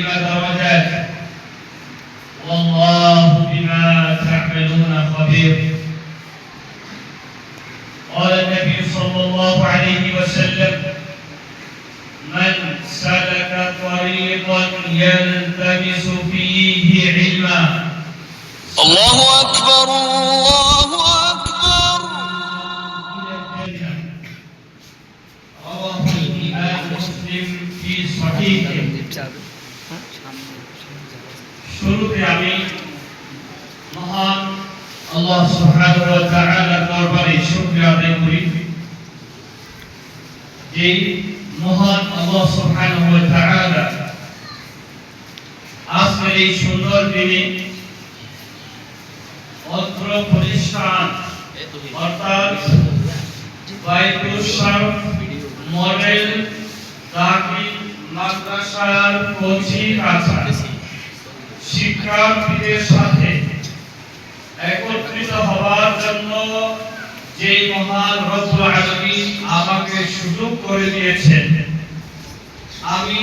ಇವಾಗ মহান আল্লাহ সুবহানাহু ওয়া তাআলার দরবারে আদায় করি। মহান আল্লাহ সুবহানাহু ওয়া তাআলা আজকের এই সুন্দর দিনে অত্র প্রতিষ্ঠান অর্থাৎ বাইতুল শারফ মডেল দাখিল মাদ্রাসার কোচিং আছে শিক্ষার্থীদের সাথে একত্রিত হওয়ার জন্য যে মহান রব্বুল আলামিন আমাকে সুযোগ করে দিয়েছেন। আমি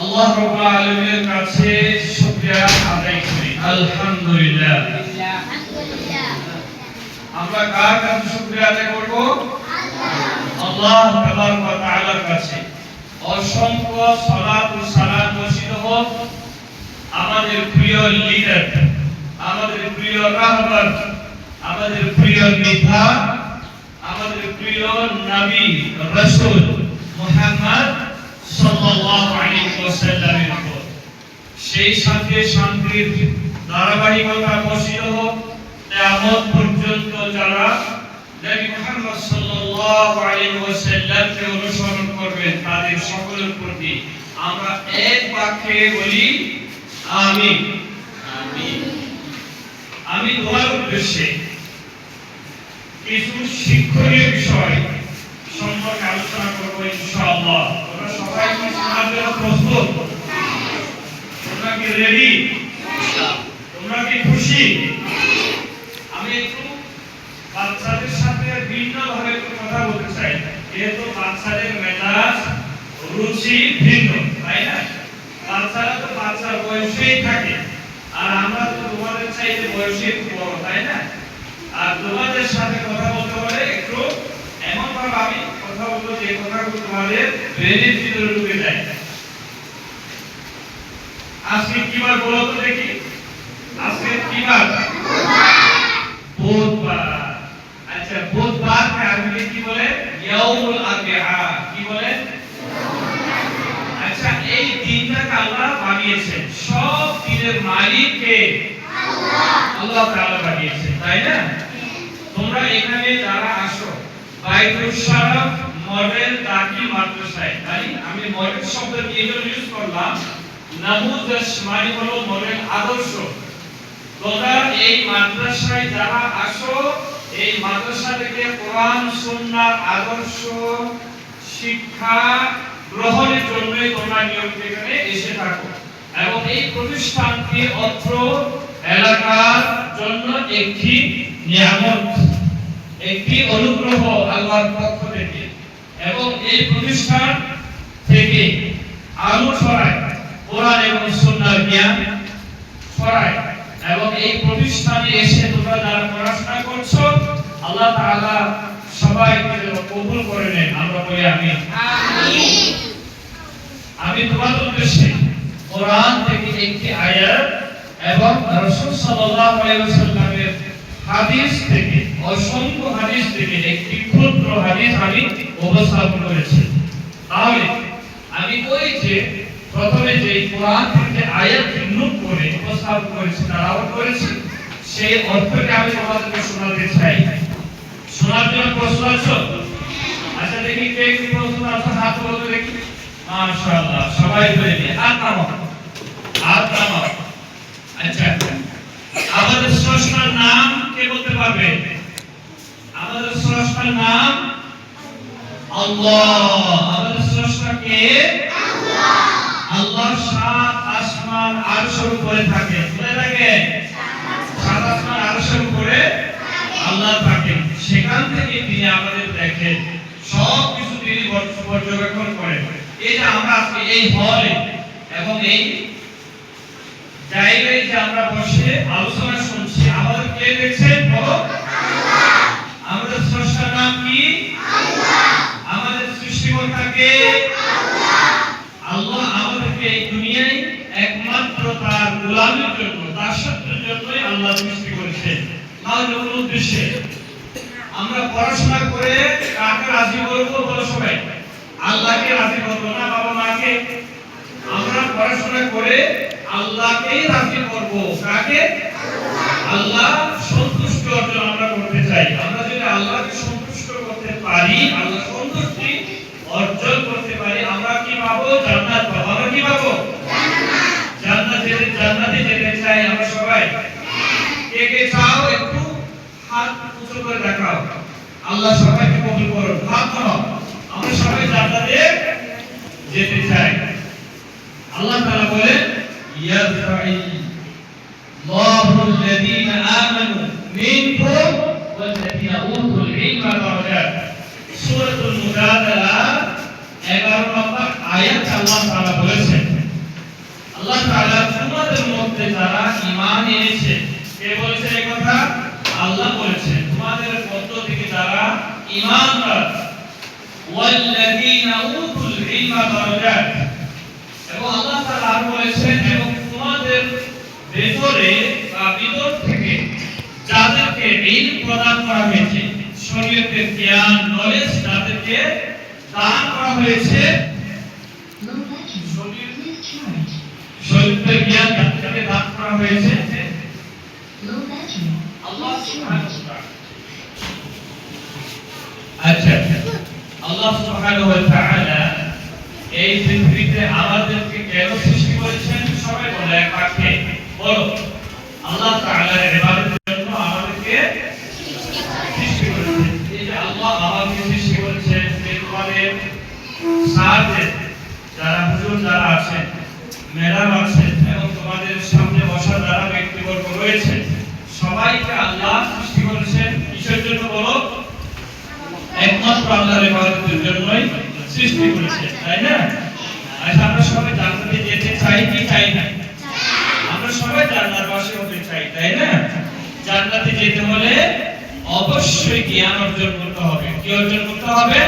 আল্লাহ রাব্বুল আলামিনের কাছে শুকরিয়া আদায় করি। আলহামদুলিল্লাহ। আমরা কার কাছে শুকরিয়া আদায় করব? আল্লাহ তাবারক ওয়া তাআলার কাছে। অসংখ্য সালাত ও সালাম বর্ষিত হোক। আমাদের প্রিয় লিডার আমাদের প্রিয় রাহবার আমাদের প্রিয় নেতা, আমাদের প্রিয় নবী রাসূল মুহাম্মদ সাল্লাল্লাহু আলাইহি ওয়াসাল্লামের উপর। সেই সাথে শান্তির ধারাবাহিকতা বসিয়ে হোক, কিয়ামত পর্যন্ত যারা নবী মুহাম্মদ সাল্লাল্লাহু আলাইহি ওয়াসাল্লামকে অনুসরণ করবেন, তাদের সকলের প্রতি আমরা এক বাক্যে বলি, আমিন। আমিন। আমি তোমার উদ্দেশ্যে কিছু শিক্ষণীয় বিষয় সম্পর্কে আলোচনা করব ইনশাআল্লাহ। তোমরা সবাই কি শোনার জন্য প্রস্তুত? তোমরা কি রেডি তোমরা কি খুশি আমি একটু বাচ্চাদের সাথে ভিন্ন ভাবে একটু কথা বলতে চাই যেহেতু বাচ্চাদের মেজাজ রুচি ভিন্ন তাই না বাচ্চারা তো বাচ্চার বয়সেই থাকে আর আমরা তো তোমাদের চাইতে বয়সে একটু বড় তাই না আর তোমাদের সাথে কথা বলতে হলে একটু এমন ভাবে আমি কথা বলব যে কথাগুলো তোমাদের ব্রেনের ভিতরে ঢুকে যায় আজকে কি বার বলো তো দেখি আজকে কি বার বুধবার। আচ্ছা বুধবার কে আরবিতে কি বলে? ইয়াউমুল আরবিআ কি বলে? আচ্ছা এই দিনটাকে আল্লাহ বানিয়েছেন। সব দিনের মালিক কে? আল্লাহ তাআলা বানিয়েছেন, তাই না? তোমরা এখানে যারা আসো, বাইতুল শারফ মডেল দাকি মাদ্রাসায়, তাই? আমি মডেল শব্দ দিয়ে ইউজ করলাম। নামুদাস মানে হলো মডেল আদর্শ। তোমরা এই মাদ্রাসায় যারা আসো, এই মাদ্রাসা থেকে কোরআন সুন্নাহর আদর্শ, শিক্ষা গ্রহণের জন্য তোমরা নিয়মিত এখানে এসে থাকো। এবং এই প্রতিষ্ঠানটি অত্র এলাকার জন্য একটি নিয়ামত, একটি অনুগ্রহ আল্লাহর পক্ষ থেকে। এবং এই প্রতিষ্ঠান থেকে আলো ছড়ায়, কোরআন এবং সুন্নাহর জ্ঞান ছড়ায়। এবং এই প্রতিষ্ঠানে এসে তোমরা যারা পড়াশোনা করছ আল্লাহ তাআলা সবাইকে যেন কবুল করে নেন আমরা বলি আমিন। আমি তোমাদের উদ্দেশ্যে কোরআন থেকে একটি আয়াত এবং রাসূল সাল্লাল্লাহু আলাইহি ওয়াসাল্লামের হাদিস থেকে অসংখ্য হাদিস থেকে একটি ক্ষুদ্র হাদিস আমি উপস্থাপন করেছি। তাহলে আমি ওই যে প্রথমে যে কোরআন থেকে আয়াত নোট করে উপস্থাপন করেছি তারাও করেছি, সেই অর্থকে আমি তোমাদেরকে শোনাতে চাই। শোনার জন্য প্রশ্ন আছো? আচ্ছা দেখি কে কি প্রশ্ন আছে, হাত বলতে দেখি। মাশাআল্লাহ, সবাই বলে দিয়ে হাত নামাও। হাত নামাও। আচ্ছা আমাদের স্রষ্টার নাম কে বলতে পারবে? আমাদের স্রষ্টার নাম আল্লাহ। আমাদের স্রষ্টা কে? সব কিছু পর্যবেক্ষণ যে আমরা এই জায়গায় যে আমরা বসে আলোচনা শুনছি, আমাদের কে দেখছেন বলো আমাদের স্রষ্টার নাম কি আমাদের সৃষ্টিকর্তা কে আল্লাহ আমাদেরকে এই দুনিয়ায় একমাত্র তার গোলামের জন্য দাসত্বের জন্যই আল্লাহ সৃষ্টি করেছেন তাহলে কোন উদ্দেশ্যে আমরা পড়াশোনা করে কাকে রাজি করব বলো সবাই? আল্লাহকে রাজি করব না বাবা মাকে? আমরা পড়াশোনা করে আল্লাহকেই রাজি করব। কাকে? আল্লাহ সন্তুষ্ট অর্জন আমরা করতে চাই। আমরা যদি আল্লাহকে সন্তুষ্ট করতে পারি, আল্লাহ সন্তুষ্টি অর্জন করতে পারি, আমরা কি পাবো? জান্নাত পাবো। আমরা কি পাবো? জান্নাত যেতে জান্নাতে যেতে চাই আমরা সবাই। কে কে চাও? একটু হাত উঁচু করে দেখাও। আল্লাহ সবাইকে কবুল করুন। হাত ধরো আমরা সবাই জান্নাতে যেতে চাই। আল্লাহ তাআলা বলে ইয়ারফাই আল্লাহু আল্লাযীনা আমানু মিনকুম ওয়াল্লাযীনা উতুল ইলমা দারাজাত। সূরাতুল মুজাদালা 11 নম্বর আয়াত আল্লাহ তাআলা বলেছেন। আল্লাহ তাআলা তোমাদের মধ্যে যারা ঈমান এনেছে, কে বলেছে এই কথা? আল্লাহ বলেছেন ঈমানদার ওয়াল্লাযীনা উতুল ইলমা দারাজাত এবং আল্লাহ তাআলা আরও বলেছেন এবং তোমাদের ভেতরে বা ভিতর থেকে যাদেরকে ইলম প্রদান করা হয়েছে শরীয়তের জ্ঞান নলেজ যাদেরকে দান করা হয়েছে. শরীয়তের জ্ঞান যাদেরকে দান করা হয়েছে Low battery. আল্লাহ Please সুবহানাহু charge. ওয়া তাআলা আচ্ছা আল্লাহ সুবহানাহু ওয়া তাআলা এই পৃথিবীতে আমাদেরকে কেন সৃষ্টি করেছেন? সবাই বলে এক বাক্যে, বলো, আল্লাহ তাআলার ইবাদতের জন্য আমাদেরকে সৃষ্টি করেছেন এই যে আল্লাহ আমাদেরকে সৃষ্টি করেছেন এই তোমাদের সাথে যারা হুজুর যারা আছেন ম্যাডাম আছেন এবং তোমাদের সামনে বসা যারা ব্যক্তিবর্গ রয়েছে সবাইকে আল্লাহ সৃষ্টি করেছেন কিসের জন্য বলো একমাত্র আল্লাহর ইবাদতের জন্যই সৃষ্টি করেছে, তাই না? আচ্ছা আমরা সবাই জান্নাতে যেতে চাই কি চাই না? আমরা সবাই জান্নার বাসী হতে চাই, তাই না? জান্নাতে যেতে হলে অবশ্যই জ্ঞান অর্জন করতে হবে। কি অর্জন করতে হবে?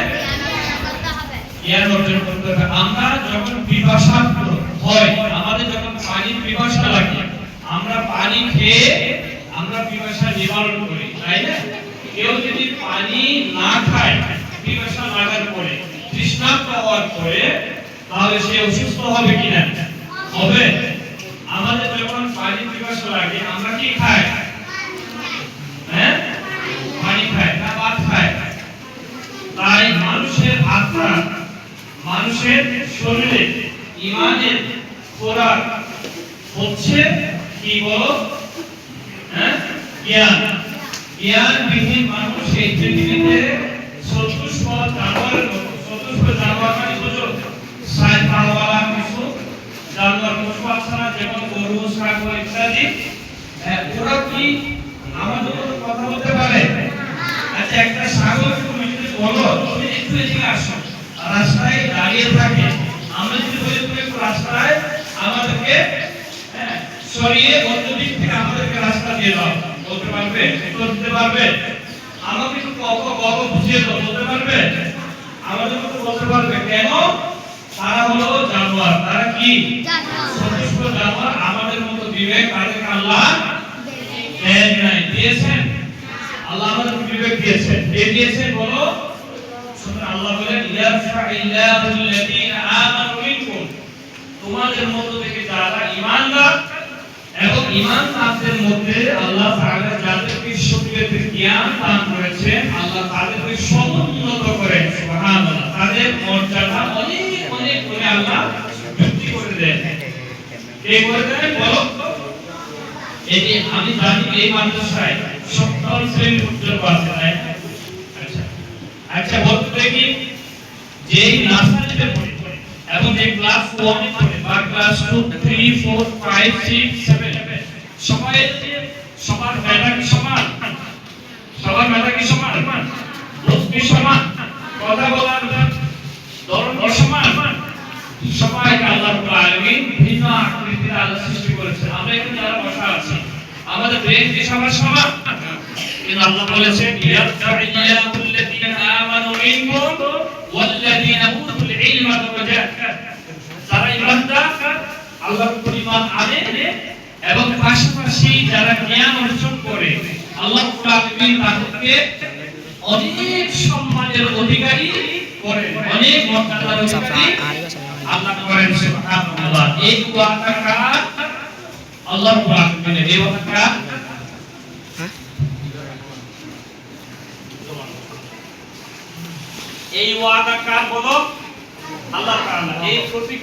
জ্ঞান অর্জন করতে হবে। আমরা যখন পিপাসার্থ হয় আমাদের যখন পানির পিপাসা লাগে, আমরা পানি খেয়ে আমরা পিপাসা নিবারণ করি, তাই না? কেউ যদি পানি না খায়, পিপাসা লাগার পরে, তৃষ্ণার্ত হওয়ার পরে, তাহলে সে অসুস্থ হবে কিনা? হবে। আমাদের যখন পানি পিপাসা লাগে, আমরা কি খাই? হ্যাঁ? পানি খাই, না ভাত খাই? তাই মানুষের আত্মা, মানুষের শরীরে ইমানের খোরাক হচ্ছে কি বলো? হ্যাঁ? জ্ঞান। জ্ঞানবিহীন মানুষ এই পৃথিবীতে চতুষ্প জানোয়ারের মতো চতুষ্প জানোয়ার মানে বুঝো সাই পাওয়ালা কিছু জানোয়ার পশু আছে না যেমন গরু ছাগল ইত্যাদি। হ্যাঁ, ওরা কি আমাদের মতো কথা বলতে পারে? আচ্ছা একটা ছাগল তুমি যদি বলো তুমি একটু এদিকে আসো। রাস্তায় দাঁড়িয়ে থাকে। আমরা যদি বলি তুমি একটু রাস্তায় আমাদেরকে হ্যাঁ, সরিয়ে অন্য দিক থেকে আমাদেরকে রাস্তা দিয়ে দাও। বলতে পারবে? দিতে পারবে? আমাকে একটু কত কত বুঝিয়ে দাও বলতে পারবে? আমাদের মতো বলতে পারবে। কেন? তারা হলো জানোয়ার। তারা কি? সচেষ্ট জানোয়ার। আমাদের মতো বিবেক তাদেরকে আল্লাহ দেন নাই? দিয়েছেন? আল্লাহ আমাদের বিবেক দিয়েছেন। কে দিয়েছেন বলো? আল্লাহ বলেন ইয়ারফাইল্লাহু আল্লাযীনা আমানু মিনকুম। তোমাদের মধ্য থেকে যারা ঈমানদার এবং ঈমানদারদের মধ্যে আল্লাহ তাআলা যাদেরকে শরীয়তের জ্ঞান দান করেছেন, আল্লাহ তাদেরকে সমুন্নত করেন, সুবহানাল্লাহ। তাদের মর্যাদা অনেক অনেক করে আল্লাহ বৃদ্ধি করে দেন। কে করে দেন বলো এই আমি জানি এই মাদ্রাসায় সপ্তম শ্রেণি পর্যন্ত আছে তাই আচ্ছা। আচ্ছা বলতে দেখি যেই নার্সারিতে পড়ে এবং যে ক্লাস 1 এ পড়ে ক্লাস 2 3 4 5 6 7 সবাই সবার মেধা কি সমান? সবার মেধা কি সমান? সমান? কথা বলার ধরন সমান? আল্লাহ আলামিন ভিন্ন আকৃতির আল্লাহ সৃষ্টি করেছেন আমরা এখানে যারা বসা আছি, আমাদের ব্রেন কি সবার সমান? কিন্তু আল্লাহ বলেছেন আমানু মিনকুম উতুল ইলমা যারা ইমানদার আল্লাহর উপর ঈমান আনে এবং পাশাপাশি যারা জ্ঞান অর্জন করে, আল্লাহ রাব্বুল তাদেরকে অনেক সম্মানের অধিকারী করেন, অনেক মর্যাদার অধিকারী আল্লাহ করেন, সুবহানাল্লাহ। এই ওয়াদা কার আল্লাহ রাব্বুল এই কার এই ওয়াদা কার বলো আল্লাহ তাআলা এই প্রতীক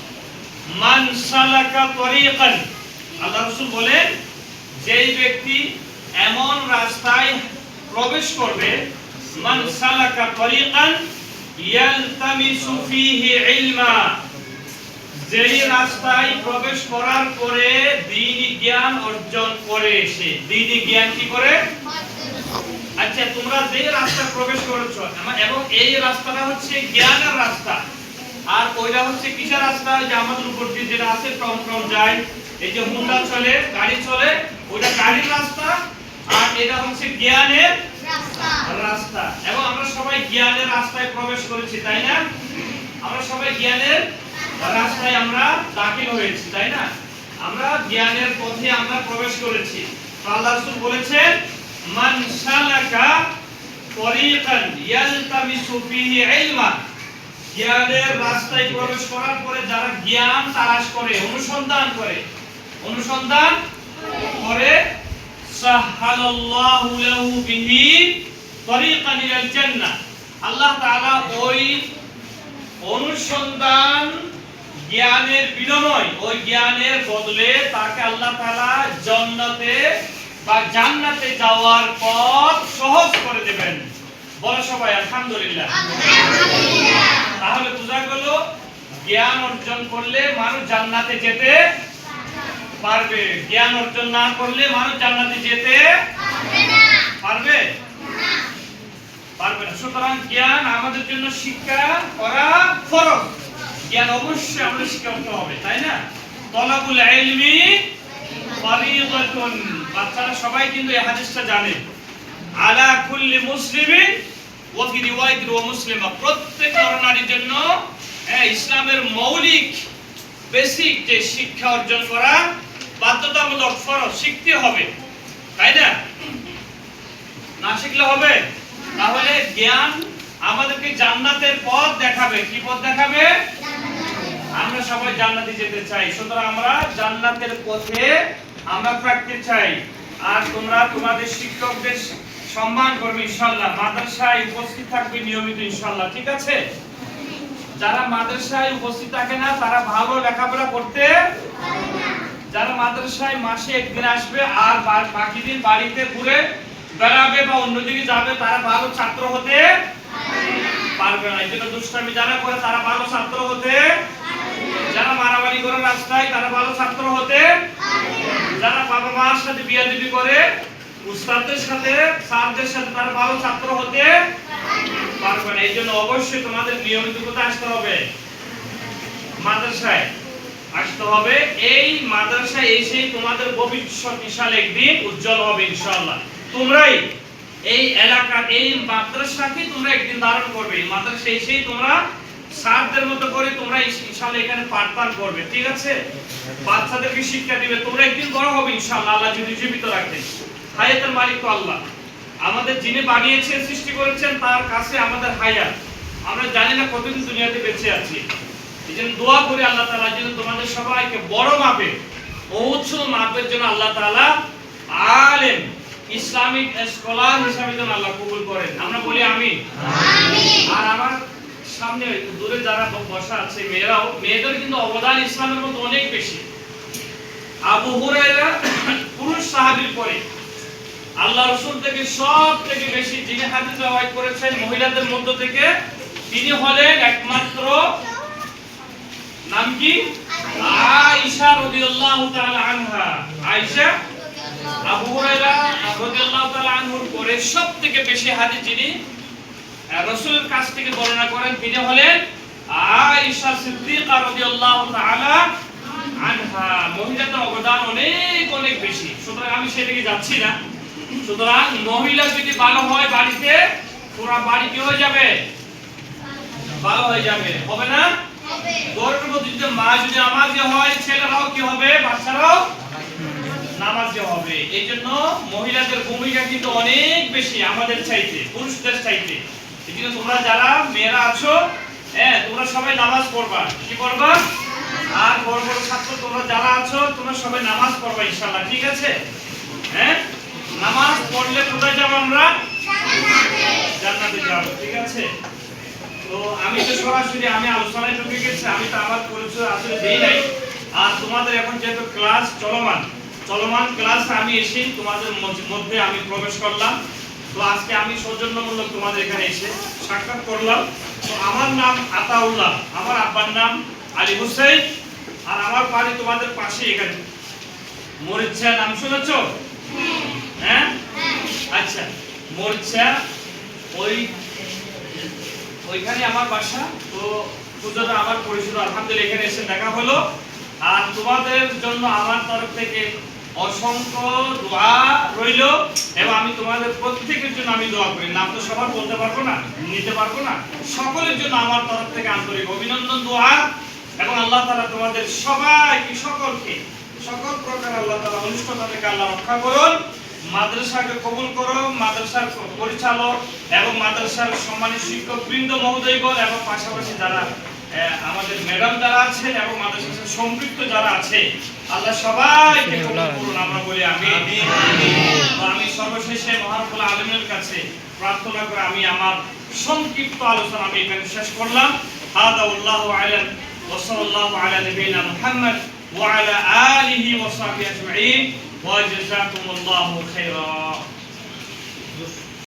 মান সালাকা তরিকান। আল্লাহ রাসূল বলেন, যেই ব্যক্তি এমন রাস্তায় প্রবেশ করবে, মান সালাকা তরিকান, ইয়ালতামিসু ফীহি ইলমা। যেই রাস্তায় প্রবেশ করার পরে দ্বীনি জ্ঞান অর্জন করে সে। দ্বীনি জ্ঞান কি করে? আচ্ছা তোমরা যে রাস্তা প্রবেশ করেছ, এবং এই রাস্তাটা হচ্ছে জ্ঞানের রাস্তা। আর ওইটা হচ্ছে কিসের রাস্তা? যে আমাদের উপর দিয়ে যেটা আছে টম টম যায়। এই যে হুন্ডা চলে গাড়ি চলে ওইটা গাড়ির রাস্তা আর এটা হচ্ছে জ্ঞানের রাস্তা। এবং আমরা সবাই জ্ঞানের রাস্তায় প্রবেশ করেছি তাই না? আমরা সবাই জ্ঞানের রাস্তায় আমরা দাখিল হয়েছি তাই না? আমরা জ্ঞানের পথে আমরা প্রবেশ করেছি। আল্লাহ রাসূল বলেছেন মান সালাকা তরিকান ইয়ালতামিসু ফীহি ইলমা জ্ঞানের রাস্তায় প্রবেশ করার পরে যারা জ্ঞান তালাশ করে, অনুসন্ধান করে অনুসন্ধান করে, সাহালাল্লাহু লাহু বিহি তরিকান ইলাল জান্নাহ। আল্লাহ তাআলা ওই অনুসন্ধান জ্ঞানের বিনিময়, ওই জ্ঞানের বদলে তাকে আল্লাহ তাআলা জান্নাতে বা জান্নাতে যাওয়ার পথ সহজ করে দেবেন। বলো সবাই আলহামদুলিল্লাহ। তাহলে বোঝা গেল জ্ঞান অর্জন করলে মানুষ জান্নাতে যেতে পারবে। জ্ঞান অর্জন না করলে মানুষ জান্নাতে যেতে পারবে পারবে না। সুতরাং জ্ঞান আমাদের জন্য শিক্ষা করা ফরজ। জ্ঞান অবশ্যই আমাদের শিক্ষা করতে হবে তাই না? তলাবুল ইলমি ফরিদাতুন। বাচ্চারা সবাই কিন্তু এই হাদিসটা জানে। আলা কুল্লি মুসলিমিন ওয়া ফি ওয়া মুসলিমা প্রত্যেক নরনারীর জন্য হ্যাঁ, ইসলামের মৌলিক বেসিক যে শিক্ষা অর্জন করা বাধ্যতামূলক ফরজ শিখতে হবে তাই না? না শিখলে হবে? তাহলে জ্ঞান আমাদেরকে জান্নাতের পথ দেখাবে। কি পথ দেখাবে? আমরা সবাই জান্নাতে যেতে চাই। সুতরাং আমরা জান্নাতের পথে আমরা থাকতে চাই। আর তোমরা তোমাদের শিক্ষকদের সম্মান করবে ইনশাআল্লাহ। মাদ্রাসায় উপস্থিত থাকবে নিয়মিত ইনশাআল্লাহ, ঠিক আছে? যারা মাদ্রাসায় উপস্থিত থাকে না, তারা ভালো লেখাপড়া করতে যারা মাদ্রাসায় মাসে একদিন আসবে আর বাকি দিন বাড়িতে ঘুরে বেড়াবে বা অন্যদিকে যাবে, তারা ভালো ছাত্র হতে পারবে না। এই জন্য দুষ্টামি যারা করে, তারা ভালো ছাত্র হতে যারা মারামারি করে রাস্তায়, তারা ভালো ছাত্র হতে যারা বাবা মার সাথে বিয়া দিবি করে উস্তাদদের সাথে, স্যারদের সাথে তারা ভালো ছাত্র হতে পারবে না। এই জন্য অবশ্যই তোমাদের নিয়মিত কোথায় আসতে হবে। মাদ্রাসায় আসতে হবে। এই মাদ্রাসায় এসেই তোমাদের ভবিষ্যৎ বিশাল একদিন উজ্জ্বল হবে, ইনশাআল্লাহ। তোমরাই এই এলাকার এই মাদ্রাসাকে তোমরা একদিন ধারণ করবে। এই মাদ্রাসা এসেই তোমরা স্যারদের মতো করে তোমরা ইনশাআল্লাহ এখানে পাঠদান করবে। ঠিক আছে? বাচ্চাদেরকে শিক্ষা দিবে। তোমরা একদিন বড় হবে, ইনশাআল্লাহ। আল্লাহ যদি জীবিত রাখে। হায়াতের মালিক তো আল্লাহ। আমাদের যিনি বানিয়েছেন সৃষ্টি করেছেন তার কাছে আমাদের হায়াত। আমরা জানি না কতদিন দুনিয়াতে বেঁচে আছি। এই জন্য দোয়া করি আল্লাহ তাআলা যেন তোমাদের সবাইকে বড় মাপে উচ্চ মাপের জন্য আল্লাহ তাআলা আলেম ইসলামিক স্কলার হিসাবে যেন আল্লাহ কবুল করেন। আমরা বলি আমিন। আর আমার সামনে দূরে যারা বসা আছে মেয়েরাও মেয়েদের কিন্তু অবদান ইসলামের মধ্যে অনেক বেশি। আবু হুরায়রা পুরুষ সাহাবীর পরে আল্লাহ রাসূল থেকে সব থেকে বেশি যিনি হাদিস রওয়ায়াত করেছেন মহিলাদের মধ্য থেকে, তিনি হলেন একমাত্র নাম কি? আয়েশা রাদিয়াল্লাহু তাআলা আনহা। আয়েশা? আবু হুরায়রা রাদিয়াল্লাহু তাআলা আনহুর পরে সবথেকে বেশি হাদিস যিনি রাসূলের কাছ থেকে বর্ণনা করেন, তিনি হলেন আয়েশা সিদ্দিকা রাদিয়াল্লাহু তাআলা আনহা। মহিলাদের অবদান অনেক অনেক বেশি। সুতরাং আমি সেদিকে যাচ্ছি না। সুতরাং মহিলা যদি ভালো হয় বাড়িতে পুরো বাড়ি কি হয়ে যাবে? ভালো হয়ে যাবে। হবে না? গর্বের যদি মা যদি নামাজি হয় ছেলেরাও কি হবে? বাচ্চারাও নামাজি হবে। এই জন্য মহিলাদের ভূমিকা কিন্তু অনেক বেশি আমাদের চাইতে পুরুষদের চাইতে। এই জন্য তোমরা যারা মেয়েরা আছো হ্যাঁ তোমরা সবাই নামাজ পড়বা। কি পড়বা? আর বড় বড় ছাত্র তোমরা যারা আছো তোমরা সবাই নামাজ পড়বা ইনশাআল্লাহ ঠিক আছে? হ্যাঁ? নামাজ পড়লে কোথায় যাব আমরা? জান্নাতে যাব, ঠিক আছে? তো আমি তো সরাসরি, আমি আলোচনায় ঢুকে গেছি, আমি তো আমার পরিচয় আসলে দেই নাই। আর তোমাদের এখন যেহেতু ক্লাস চলমান চলমান ক্লাস আমি এসে তোমাদের মধ্যে আমি প্রবেশ করলাম। তো আজকে আমি সৌজন্যমূলক তোমাদের এখানে এসে সাক্ষাৎ করলাম। তো আমার নাম আতাউল্লাহ, আমার আব্বার নাম আলী হুসেন আর আমার বাড়ি তোমাদের পাশে এখানে। মরিচা নাম শুনেছো? আচ্ছা মরিচা, ওই, ওইখানে আমার বাসা, তো পুজোটা আমার পরিচিত আলহামদুলিল্লাহ এখানে এসে দেখা হলো। আর তোমাদের জন্য আমার তরফ থেকে অসংখ্য দোয়া রইল, এবং আমি তোমাদের প্রত্যেকের জন্য আমি দোয়া করি। নাম তো সবার বলতে পারব না, নিতে পারব না। সকলের জন্য আমার তরফ থেকে আন্তরিক অভিনন্দন, দোয়া, এবং আল্লাহ তাআলা তোমাদের সবাইকে, সকলকে, সকল প্রকার আল্লাহ তাআলা অনুষ্ঠান থেকে আল্লাহ রক্ষা করুন। মাদ্রাসাকে কবুল করো মাদ্রাসার পরিচালক এবং মাদ্রাসার সম্মানিত শিক্ষক বৃন্দ মহোদয়গণ এবং পাশাপাশি যারা আহ, আমাদের ম্যাডাম যারা আছেন এবং মাদ্রাসার সাথে সম্পৃক্ত যারা আছে আল্লাহ সবাইকে কবুল করুন আমরা বলি আমি তো আমি সর্বশেষে মহানফুল আলমের কাছে প্রার্থনা করে আমি আমার সংক্ষিপ্ত আলোচনা আমি এখানে শেষ করলাম হাদা আল্লাহু আলাম وصلى الله على نبينا محمد وعلى آله وصحبه أجمعين وجزاكم الله خيرا.